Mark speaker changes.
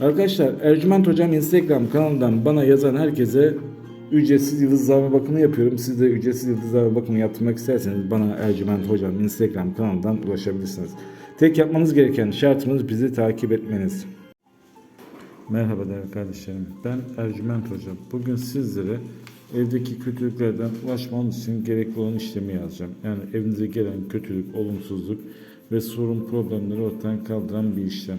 Speaker 1: Arkadaşlar Ercüment Hocam Instagram kanalından bana yazan herkese ücretsiz yıldızlama bakımı yapıyorum. Siz de ücretsiz yıldızlama bakımı yaptırmak isterseniz bana Ercüment Hocam Instagram kanalından ulaşabilirsiniz. Tek yapmanız gereken şartımız bizi takip etmeniz. Merhaba değerli kardeşlerim. Ben Ercüment Hocam. Bugün sizlere evdeki kötülüklerden ulaşmanız için gerekli olan işlemi yazacağım. Yani evinize gelen kötülük, olumsuzluk ve sorun problemleri ortadan kaldıran bir işlem.